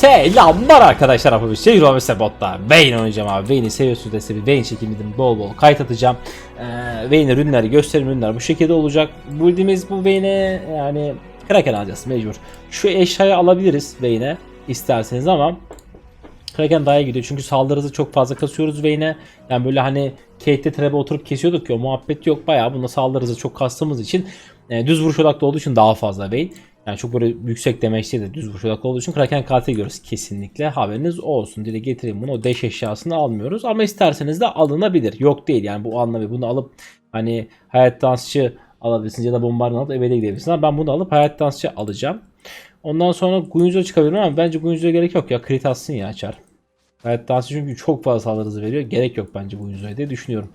Selamlar arkadaşlar abi. Şey Robese botta. Vayne oynayacağım abi. Vayne'i seviyorsunuz dese bir Vayne çekimledim. Bol bol kayıt atacağım. Ee, Vayne ürünleri, gösterim ürünler bu şekilde olacak. Bildiğimiz bu Vayne'e yani Kraken alacağız mecbur. Şu eşyayı alabiliriz Vayne'e isterseniz ama Kraken daha iyi gidiyor çünkü saldırı hızı çok fazla kasıyoruz Vayne'e. Yani böyle hani Kate'de trebe oturup kesiyorduk ya o muhabbet yok. Bayağı bunda saldırı hızı çok kastığımız için e, düz vuruş odaklı olduğu için daha fazla Vayne. Yani çok böyle yüksek demeçli de düz vuruş odaklı olduğu için Kraken katil görüyoruz kesinlikle. Haberiniz olsun. Dile getireyim bunu. O deş eşyasını almıyoruz ama isterseniz de alınabilir. Yok değil yani bu anlamı. Bunu alıp hani hayat dansçı alabilirsiniz ya da bombardıman alıp eve de gidebilirsiniz. Ama ben bunu alıp hayat dansçı alacağım. Ondan sonra Gunyuzo çıkabilirim ama bence Gunyuzo'ya gerek yok ya. Crit atsın ya açar. Hayat dansı çünkü çok fazla saldırı hızı veriyor. Gerek yok bence Gunyuzo'ya diye düşünüyorum.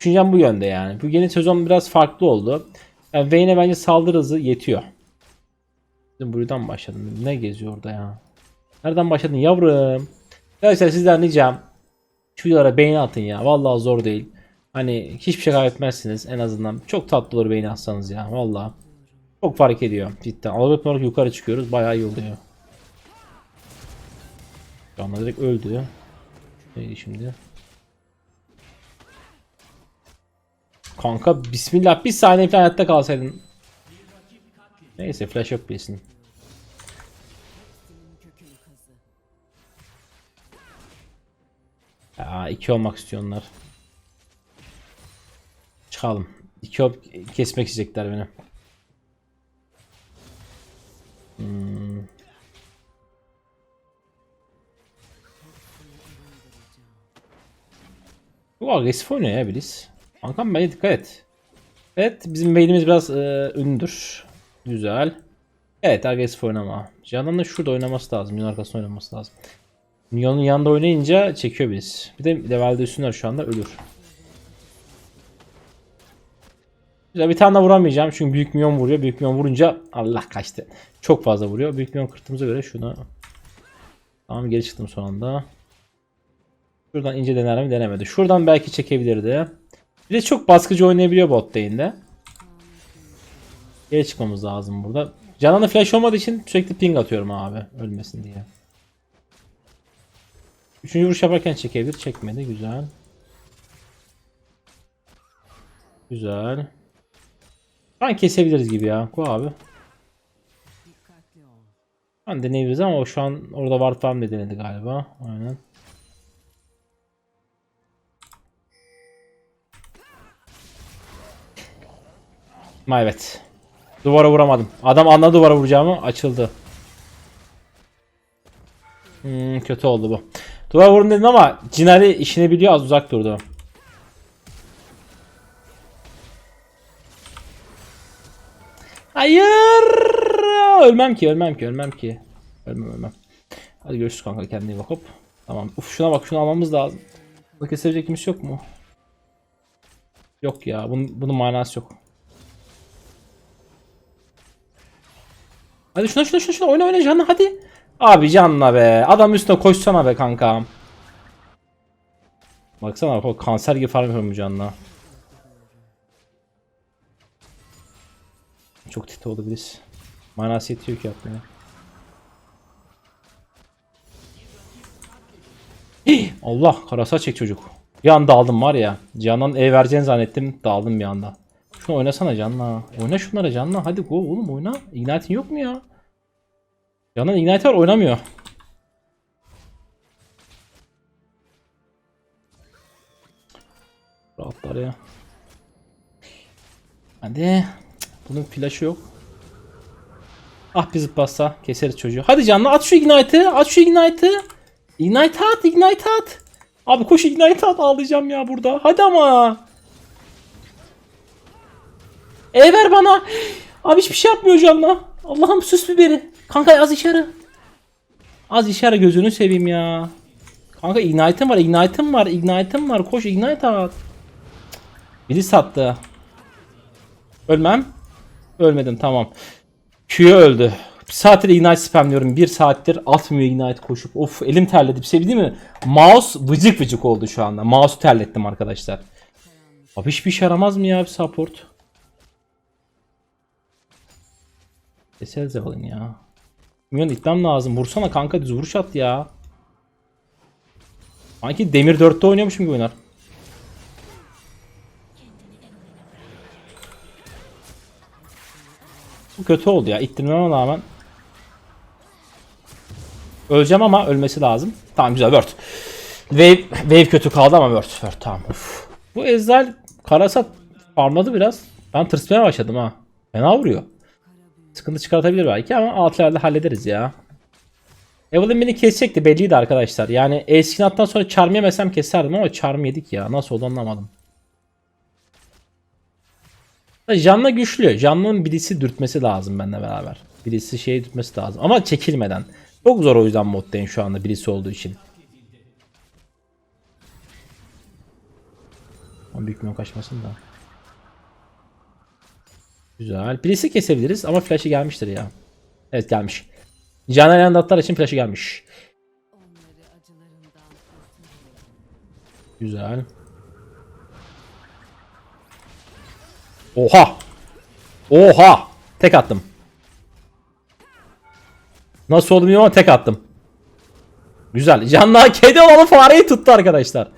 Düşüncem bu yönde yani. Bu yeni sezon biraz farklı oldu. Yani Vayne'e bence saldırı hızı yetiyor. Bizim buradan başladım. Ne geziyor orada ya? Nereden başladın yavrum? Arkadaşlar sizden ricam şu videolara beğeni atın ya. Vallahi zor değil. Hani hiçbir şey kaybetmezsiniz en azından. Çok tatlı olur beğeni atsanız ya. Vallahi. Çok fark ediyor cidden. Algoritma olarak yukarı çıkıyoruz. Bayağı iyi oluyor. Şu anda direkt öldü. Neydi şimdi? Kanka bismillah bir saniye falan hayatta kalsaydın. Neyse flash yok bilsin. Aa iki olmak istiyorlar. Çıkalım. İki ol kesmek isteyecekler beni. Hmm. Bu agresif oynuyor ya Bliss. Kankam bence dikkat et. Evet bizim beynimiz biraz e, ünlüdür. Güzel. Evet agresif oynama. Candan da şurada oynaması lazım. Minyon arkasında oynaması lazım. Minyon'un yanında oynayınca çekiyor biz. Bir de levelde üstünler şu anda ölür. Güzel bir tane daha vuramayacağım çünkü büyük minyon vuruyor. Büyük minyon vurunca Allah kaçtı. Çok fazla vuruyor. Büyük minyon kırttığımıza göre şunu Tamam geri çıktım son anda. Şuradan ince dener mi denemedi. Şuradan belki çekebilirdi. Bir de çok baskıcı oynayabiliyor bot lane'de. Geri çıkmamız lazım burada. Canan'ın flash olmadığı için sürekli ping atıyorum abi. Ölmesin diye. Üçüncü vuruş yaparken çekebilir. Çekmedi. Güzel. Güzel. An kesebiliriz gibi ya. Ko abi. Ben deneyebiliriz ama o şu an orada ward farm de denedi galiba. Aynen. Evet. Duvara vuramadım. Adam anladı duvara vuracağımı. Açıldı. Hmm, kötü oldu bu. Duvara vurun dedim ama Cinali işini biliyor az uzak durdu. Hayır. Ölmem ki, ölmem ki, ölmem ki. Ölmem, ölmem. Hadi görüşürüz kanka kendine bak hop. Tamam. Uf şuna bak, şunu almamız lazım. Bunu kesebilecek kimse yok mu? Yok ya, bunun, bunun manası yok. Hadi şuna şuna şuna şuna oyna oyna canlı hadi. Abi canla be. Adam üstüne koşsana be kankam. Baksana bak kanser gibi farm yapıyorum canla. Çok titi oldu birisi. Manası yetiyor ki yapmaya. Allah karasa çek çocuk. Bir anda aldım var ya. Candan ev vereceğini zannettim. Daldım bir anda. Şunu oynasana canla. Oyna şunlara canla. Hadi go oğlum oyna. Ignite'in yok mu ya? Canan Ignite var oynamıyor. Rahatlar ya. Hadi. Bunun flash'ı yok. Ah bir zıplasa keseriz çocuğu. Hadi canlı at şu Ignite'ı. At şu Ignite'ı. Ignite at. Ignite at. Abi koş Ignite at. Ağlayacağım ya burada. Hadi ama. E ver bana. Abi hiçbir şey yapmıyor canla. Allah'ım süs biberi. Kanka az içeri. Az içeri gözünü seveyim ya. Kanka Ignite'ım var, Ignite'ım var, Ignite'ım var. Koş Ignite at. Biri sattı. Ölmem. Ölmedim tamam. Q'ya öldü. Bir saattir Ignite spamlıyorum. Bir saattir atmıyor Ignite koşup. Of elim terledi. Bir şey değil mi? Mouse vıcık vıcık oldu şu anda. Mouse'u terlettim arkadaşlar. Abi hiçbir işe yaramaz mı ya bir support? Keseriz yapalım ya. Milyon itmem lazım. Vursana kanka düz vuruş at ya. Sanki Demir 4'te oynuyormuşum gibi oynar. Bu kötü oldu ya. İttirmeme rağmen. Öleceğim ama ölmesi lazım. Tamam güzel word. Wave, wave kötü kaldı ama word. word tamam. Uf. Bu Ezreal Karasat farmladı biraz. Ben tırsmaya başladım ha. Fena vuruyor. Sıkıntı çıkartabilir belki ama altlarda hallederiz ya. Evelyn beni kesecekti belliydi arkadaşlar. Yani Eskinat'tan sonra charm yemesem keserdim ama charm yedik ya. Nasıl oldu anlamadım. Canla güçlü. Canlı'nın birisi dürtmesi lazım benimle beraber. Birisi şeyi dürtmesi lazım. Ama çekilmeden. Çok zor o yüzden moddayım şu anda birisi olduğu için. Ama büyük mü kaçmasın da. Güzel. Birisi kesebiliriz ama flash'ı gelmiştir ya. Evet gelmiş. Caner Yandatlar için flash'ı gelmiş. Güzel. Oha! Oha! Tek attım. Nasıl oldu bilmiyorum ama tek attım. Güzel. Canlı kedi olanı fareyi tuttu arkadaşlar.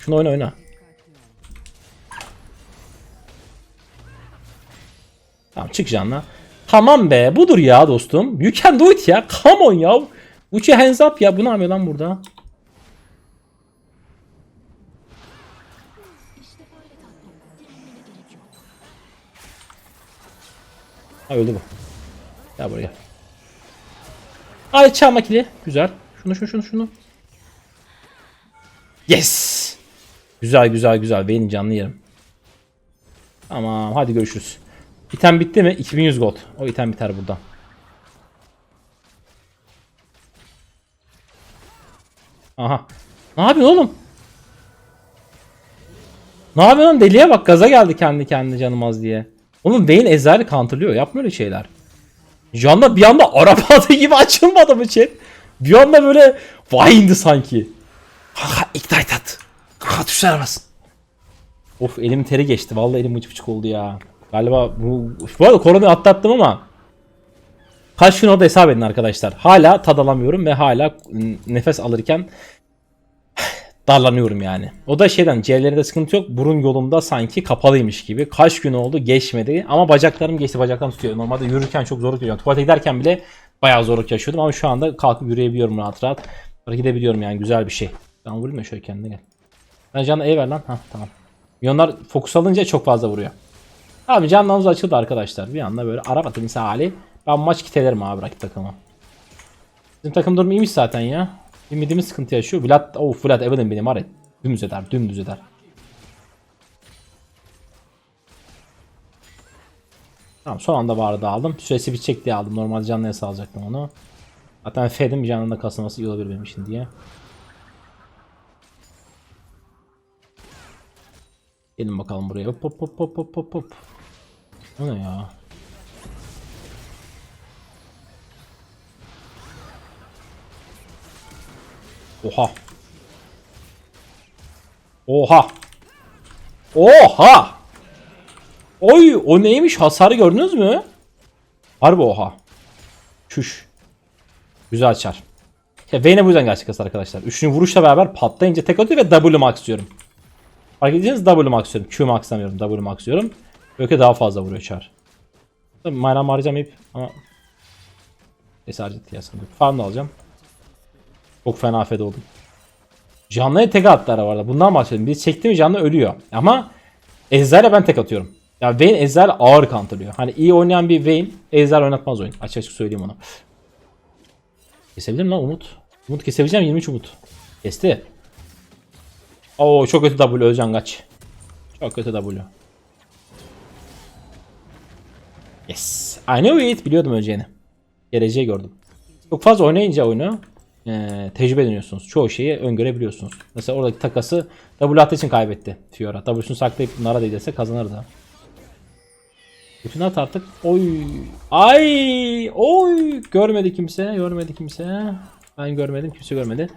Şunu oyna oyna. Tamam çık canla. Tamam be budur ya dostum. You can do it ya. Come on ya. Uçu hands up ya. Bu ne yapıyor lan burada? Ha öldü bu. Gel buraya. Ay çalma kili. Güzel. Şunu şunu şunu şunu. Yes. Güzel güzel güzel. Benim canlı yerim. Tamam hadi görüşürüz. İtem bitti mi? 2100 gold. O item biter burada. Aha. Ne yapıyorsun oğlum? Ne yapıyorsun oğlum? Deliye bak gaza geldi kendi kendine canım az diye. Oğlum Vayne Ezreal'i counterlıyor. Yapma öyle şeyler. Canla bir anda araba gibi açılmadı mı chat? Bir anda böyle vay indi sanki. Kanka ignite at. Kanka arasın. Of elim teri geçti. Vallahi elim mıç mıçık oldu ya. Galiba bu... Bu arada koronayı atlattım ama Kaç gün orada hesap edin arkadaşlar. Hala tad alamıyorum ve hala nefes alırken darlanıyorum yani. O da şeyden ciğerlerinde sıkıntı yok. Burun yolumda sanki kapalıymış gibi. Kaç gün oldu geçmedi ama bacaklarım geçti bacaklarım tutuyor. Normalde yürürken çok zorluk yaşıyorum. Tuvalete giderken bile bayağı zorluk yaşıyordum ama şu anda kalkıp yürüyebiliyorum rahat rahat. Hareket edebiliyorum yani güzel bir şey. Ben vurayım ya şöyle kendine gel. Ben canına E ver lan. Hah tamam. Milyonlar fokus alınca çok fazla vuruyor. Abi canlı açıldı arkadaşlar. Bir anda böyle araba timsali. Ben maç kitelerim abi rakip takıma. Bizim takım durum iyiymiş zaten ya. Ümidimiz sıkıntı yaşıyor. Vlad, oh Vlad Evelyn benim var ya. Dümdüz eder, dümdüz eder. Tamam son anda vardı aldım. Süresi bitecek diye aldım. Normal canlıya salacaktım onu. Zaten Fed'in bir canında kasılması iyi olabilir benim için diye. Gelin bakalım buraya. Hop hop hop hop hop hop. O ne ya? Oha. Oha. Oha. Oy o neymiş hasarı gördünüz mü? Harbi oha. Çüş. Güzel çar. Ya Vayne bu yüzden gerçek hasar arkadaşlar. Üçüncü vuruşla beraber patlayınca tek atıyor ve W max diyorum. Fark edeceksiniz W max diyorum. Q max demiyorum. W max diyorum. Öke daha fazla vuruyor çar. Tabii mayram harcamayıp ama Neyse harcadı ya sanırım. Farm da alacağım. Çok fena afet oldum. Canlıya tek attılar arada. Bundan bahsedelim. Biz çekti mi canlı ölüyor. Ama Ezreal'e ben tek atıyorum. Ya Vayne Ezreal ağır counterlıyor. Hani iyi oynayan bir Vayne Ezreal oynatmaz oyun. Açık açık söyleyeyim onu. Kesebilir mi lan Umut? Umut kesebileceğim 23 Umut. Kesti. Oo çok kötü W Özcan kaç. Çok kötü W. Yes. I knew it. Biliyordum öleceğini. Geleceği gördüm. Çok fazla oynayınca oyunu e, tecrübe ediniyorsunuz. Çoğu şeyi öngörebiliyorsunuz. Mesela oradaki takası W attığı için kaybetti Fiora. W'sunu saklayıp Nara değilse kazanırdı. Bütün at artık. Oy. Ay. Oy. Görmedi kimse. Görmedi kimse. Ben görmedim. Kimse görmedi.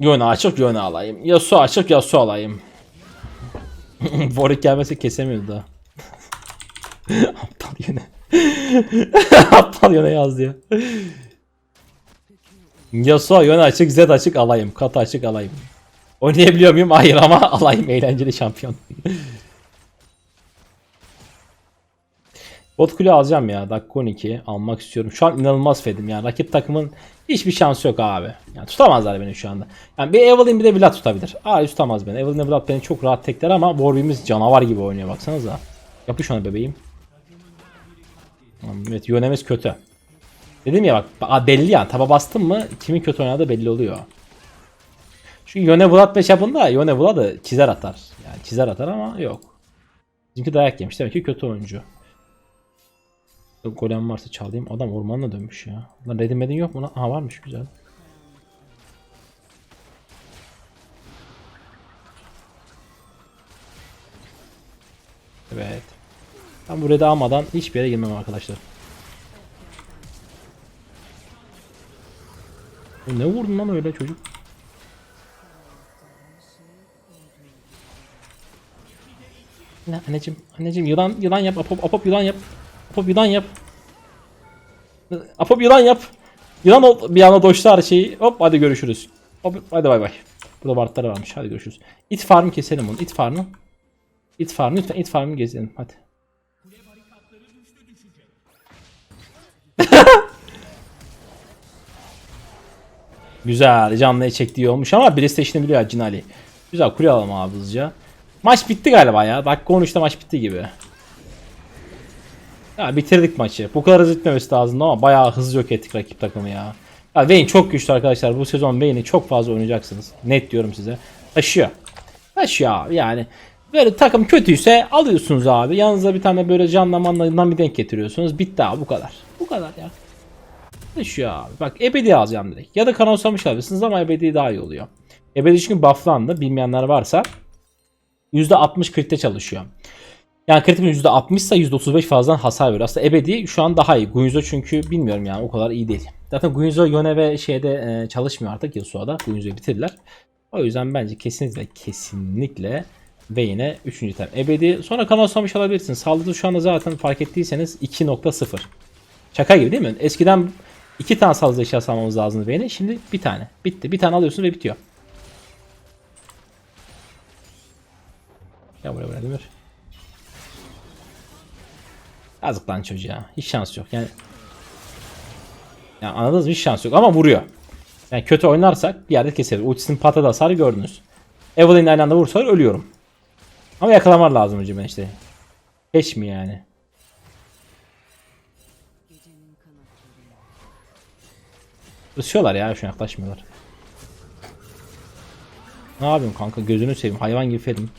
Yona açık Yona alayım. Yasuo açık Yasuo alayım. Warwick gelmese kesemiyordu daha. Aptal yine. Aptal yine yazdı ya. Yasuo yön açık, Z açık alayım. Kat açık alayım. Oynayabiliyor muyum? Hayır ama alayım. Eğlenceli şampiyon. Bot kule alacağım ya. Dakika 12 almak istiyorum. Şu an inanılmaz fedim yani. Rakip takımın hiçbir şansı yok abi. Yani tutamazlar beni şu anda. Yani bir Evelyn bir de Vlad tutabilir. Aa tutamaz beni. Evelyn Vlad beni çok rahat tekler ama Warwick'imiz canavar gibi oynuyor baksanıza. Yapış ona bebeğim. Evet yönemiz kötü. Dedim ya bak belli yani taba bastın mı kimin kötü oynadığı belli oluyor. Çünkü Yone Vlad matchup'ında Yone Vlad'ı çizer atar. Yani çizer atar ama yok. Çünkü dayak yemiş demek ki kötü oyuncu. Golem varsa çalayım. Adam ormanla dönmüş ya. Lan Red'in medin yok mu lan? Aha varmış güzel. Evet. Ben bu Red'i almadan hiçbir yere girmem arkadaşlar. Ne vurdun lan öyle çocuk? Ne anneciğim, anneciğim yılan yılan yap, apop apop yılan yap. Apop yılan yap. Apop yılan yap. Yılan ol bir anda doştu her şeyi. Hop hadi görüşürüz. Hop hadi bay bay. Burada bartları varmış. Hadi görüşürüz. It farmı keselim onu. It farmı. It farmı lütfen it farmı gezelim. Hadi. Güzel. Canlıya çektiği olmuş ama PlayStation'ı biliyor Cinali. Güzel kule alalım abi hızlıca. Maç bitti galiba ya. Dakika 13'te maç bitti gibi. Ya bitirdik maçı. Bu kadar hızlı bitmemesi lazımdı ama bayağı hızlı yok ettik rakip takımı ya. Ya Vayne çok güçlü arkadaşlar. Bu sezon Vayne'i çok fazla oynayacaksınız. Net diyorum size. Taşıyor. Taşıyor abi yani. Böyle takım kötüyse alıyorsunuz abi. Yanınıza bir tane böyle canla manla bir denk getiriyorsunuz. Bitti abi bu kadar. Bu kadar ya. Taşıyor abi. Bak ebedi alacağım direkt. Ya da kanonsamış alabilirsiniz ama ebedi daha iyi oluyor. Ebedi çünkü bufflandı. Bilmeyenler varsa %60 kritte çalışıyor. Yani kritik %60 ise %35 fazladan hasar veriyor. Aslında ebedi şu an daha iyi. Guinzo çünkü bilmiyorum yani o kadar iyi değil. Zaten Guinzo Yone ve şeyde e, çalışmıyor artık Yasuo'da. Guinzo'yu bitirdiler. O yüzden bence kesinlikle kesinlikle Vayne'e 3. item. Ebedi sonra kanal samış alabilirsiniz. Saldırı şu anda zaten fark ettiyseniz 2.0. Şaka gibi değil mi? Eskiden 2 tane saldırı eşyası almamız lazımdı Vayne'e. Şimdi bir tane. Bitti. Bir tane alıyorsun ve bitiyor. Ya buraya buraya Demir. Yazık lan çocuğa. Hiç şans yok. Yani yani anladınız mı? Hiç şans yok ama vuruyor. Yani kötü oynarsak bir yerde keseriz. Ultisinin patladı hasarı gördünüz. Evelyn'in aynı anda vursalar ölüyorum. Ama yakalamar lazım hocam ben işte. Keş mi yani? Isıyorlar ya şu yaklaşmıyorlar. Ne yapıyorsun kanka gözünü seveyim hayvan gibi ferim.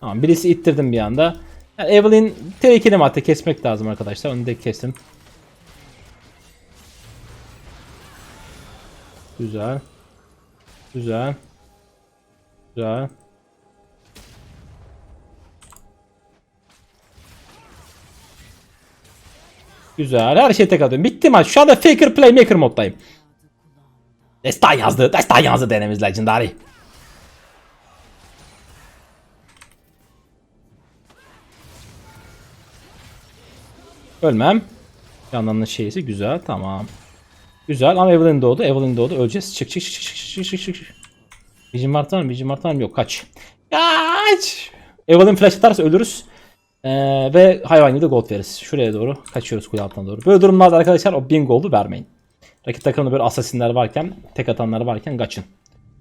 Tamam birisi ittirdim bir anda. Yani Evelyn tehlikeli madde kesmek lazım arkadaşlar. Onu da kestim. Güzel. Güzel. Güzel. Güzel. Her şey tek atıyorum. Bitti maç. Şu anda Faker Playmaker moddayım. Destan yazdı. Destan yazdı denemiz Legendary. Ölmem. Yanlarının şeysi güzel. Tamam. Güzel ama Evelyn doğdu. Evelyn doğdu. Öleceğiz. Çık çık çık çık çık çık çık çık. Vision Mart var mı? Var mı? Yok. Kaç. Kaç. Evelyn flash atarsa ölürüz. Ee, ve hayvan gibi de gold veririz. Şuraya doğru kaçıyoruz kule altına doğru. Böyle durumlarda arkadaşlar o 1000 gold'u vermeyin. Rakip takımda böyle asasinler varken, tek atanlar varken kaçın.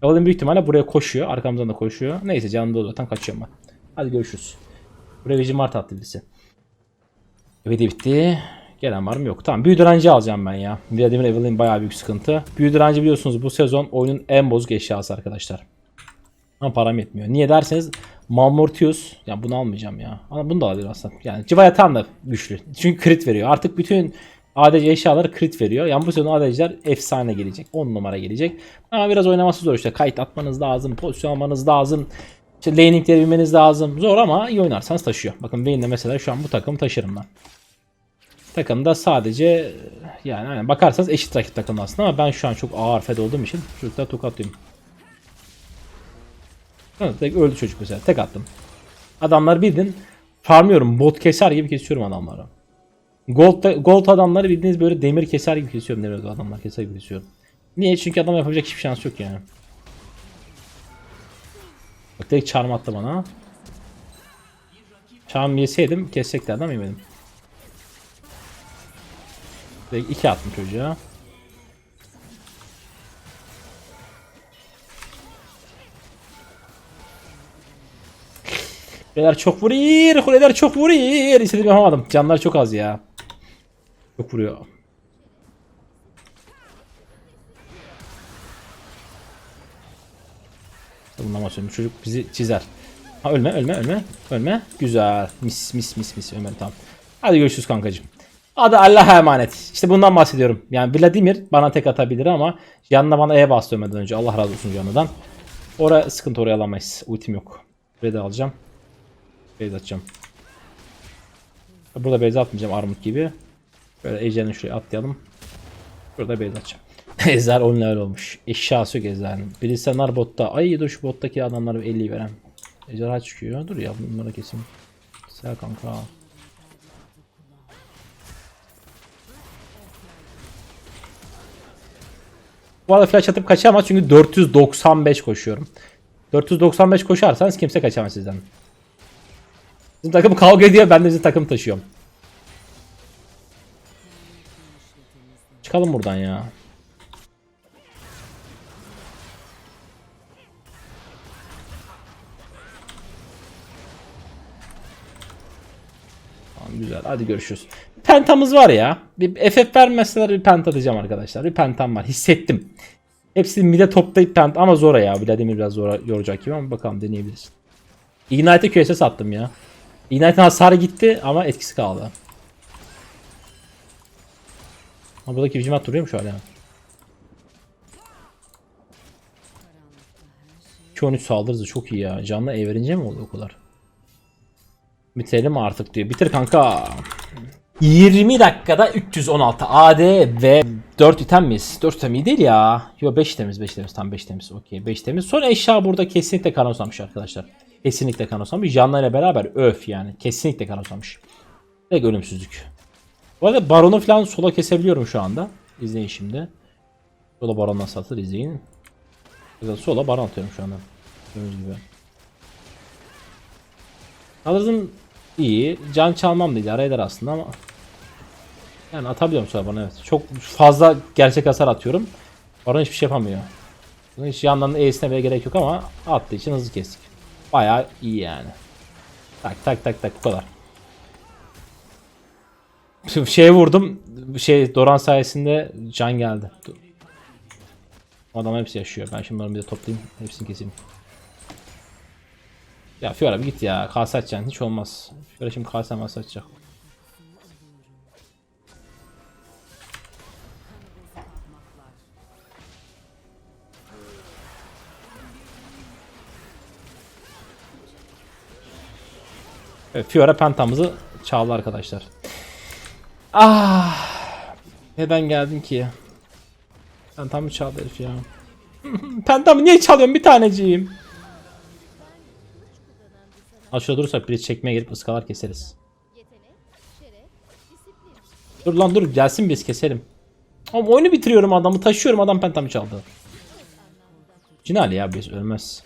Evelyn büyük ihtimalle buraya koşuyor. Arkamızdan da koşuyor. Neyse canım da zaten kaçıyorum ben. Hadi görüşürüz. Buraya Vision Mart attı birisi. Evet bitti. Gelen var mı? Yok. Tamam. Büyü direnci alacağım ben ya. Vladimir Evelyn bayağı büyük sıkıntı. Büyü direnci biliyorsunuz bu sezon oyunun en bozuk eşyası arkadaşlar. Ama param yetmiyor. Niye derseniz Malmortius. Ya bunu almayacağım ya. Ama bunu da alabilir aslında. Yani Civaya tam da güçlü. Çünkü crit veriyor. Artık bütün ADC eşyaları crit veriyor. Yani bu sezon ADC'ler efsane gelecek. 10 numara gelecek. Ama biraz oynaması zor işte. Kayıt atmanız lazım. Pozisyon almanız lazım. İşte laningleri bilmeniz lazım. Zor ama iyi oynarsanız taşıyor. Bakın Vayne'de mesela şu an bu takımı taşırım ben. Takımda sadece yani aynen bakarsanız eşit rakip takım aslında ama ben şu an çok ağır fed olduğum için çocuklar tokatlıyorum. Evet, öldü çocuk mesela. Tek attım. Adamlar bildin farmlıyorum. Bot keser gibi kesiyorum adamları. Gold, gold adamları bildiğiniz böyle demir keser gibi kesiyorum. Demir adamlar keser gibi kesiyorum. Niye? Çünkü adam yapacak hiçbir şans yok yani. Bak tek çarmı attı bana. Çarmı yeseydim keseceklerdi ama yemedim. Direkt iki attım çocuğa. Kuleler çok vuruyor. Kuleler çok vuruyor. İstediğimi yapamadım. Canlar çok az ya. Çok vuruyor. Bundan bahsediyorum. Çocuk bizi çizer. Ha, ölme ölme ölme. Ölme. Güzel. Mis mis mis mis. Ömer tamam. Hadi görüşürüz kankacığım. Hadi Allah'a emanet. İşte bundan bahsediyorum. Yani Vladimir bana tek atabilir ama yanına bana E ölmeden önce. Allah razı olsun canından. Oraya sıkıntı oraya alamayız. Ultim yok. Da alacağım. Base atacağım. Burada base atmayacağım armut gibi. Böyle ejderini şuraya atlayalım. Burada base atacağım. Ezer 10 level olmuş. Eşyası yok Ezer'in. Birisi Narbot'ta. Ay dur şu bottaki adamlara 50 veren. Ejderha çıkıyor. Dur ya bunlara kesin. Güzel kanka. Bu arada flash atıp kaçamaz çünkü 495 koşuyorum. 495 koşarsanız kimse kaçamaz sizden. Bizim takım kavga ediyor ben de bizim takım taşıyorum. Çıkalım buradan ya. Güzel hadi görüşürüz. Pentamız var ya. Bir FF vermeseler bir penta atacağım arkadaşlar. Bir pentam var hissettim. Hepsini mide toplayıp pent ama zora ya. Vladimir biraz zora yoracak gibi ama bakalım deneyebiliriz. Ignite'e QSS attım ya. Ignite'in hasarı gitti ama etkisi kaldı. Ama buradaki Vigimat duruyor mu şu hala? 2-13 saldırısı çok iyi ya. Canlı everince mi oldu o kadar? Bitirelim artık diyor. Bitir kanka. 20 dakikada 316 AD ve 4 item miyiz? 4 item değil ya. Yo 5 temiz 5 temiz tam 5 temiz. Okey 5 temiz. Son eşya burada kesinlikle kanoslamış arkadaşlar. Kesinlikle kanoslamış. Canla ile beraber öf yani. Kesinlikle kanoslamış. Direkt ölümsüzlük. Bu arada baronu falan sola kesebiliyorum şu anda. İzleyin şimdi. Sola baron nasıl atılır izleyin. Sola baron atıyorum şu anda. Gördüğünüz gibi. Alırım iyi. Can çalmam da idare eder aslında ama. Yani atabiliyorum sonra bana evet. Çok fazla gerçek hasar atıyorum. Baron hiçbir şey yapamıyor. Bunun hiç yandan E'sine bile gerek yok ama attığı için hızlı kestik. Bayağı iyi yani. Tak tak tak tak bu kadar. Şimdi şeye vurdum. Şey Doran sayesinde can geldi. Adam hepsi yaşıyor. Ben şimdi bunları bir de toplayayım. Hepsini keseyim. Ya Fiora bir git ya. Kase açacaksın. Hiç olmaz. Fiora şimdi kase masa açacak. Evet, Fiora pentamızı çaldı arkadaşlar. Ah! Neden geldim ki? Pentamı çaldı herif ya. Pentamı niye çalıyorsun bir taneciğim? Şurada durursak biri çekmeye gelip ıskalar keseriz. Dur lan dur gelsin biz keselim. Oğlum oyunu bitiriyorum adamı taşıyorum adam pentamı çaldı. Cinali ya biz ölmez.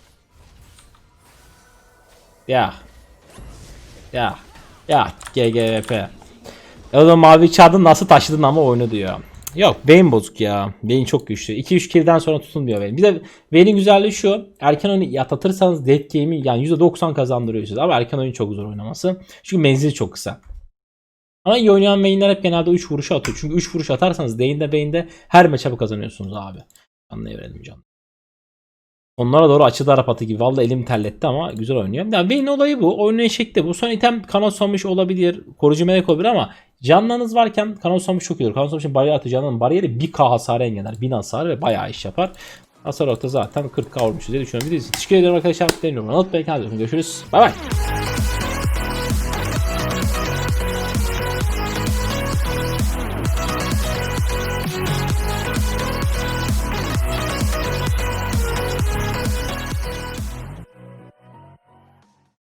Ya. Ya. Ya GGVP. Ya o da mavi çağda nasıl taşıdın ama oyunu diyor. Yok Vayne bozuk ya. Vayne çok güçlü. 2-3 kill'den sonra tutunmuyor Vayne. Bir de Vayne'in güzelliği şu. Erken oyunu yatatırsanız late game'i yani %90 kazandırıyor size. Ama erken oyun çok zor oynaması. Çünkü menzili çok kısa. Ama iyi oynayan Vayne'ler hep genelde 3 vuruşu atıyor. Çünkü 3 vuruş atarsanız Vayne'de Vayne'de her matchup'ı kazanıyorsunuz abi. Anlayıverelim can. Onlara doğru açı darap atı gibi. Vallahi elim terletti ama güzel oynuyor. Yani Vayne olayı bu. Oynayış şekli bu. Son item kanoslamış olabilir. Koruyucu melek olabilir ama canlarınız varken kanoslamış çok iyi olur. Kanoslamışın bariyer atacağının bariyeri 1k hasarı engeller. 1000 hasar ve bayağı iş yapar. Hasar da zaten 40k olmuş diye düşünüyorum. Bir de teşekkür ederim arkadaşlar. Deniyorum. Unutmayın. Hadi görüşürüz. Bay bay.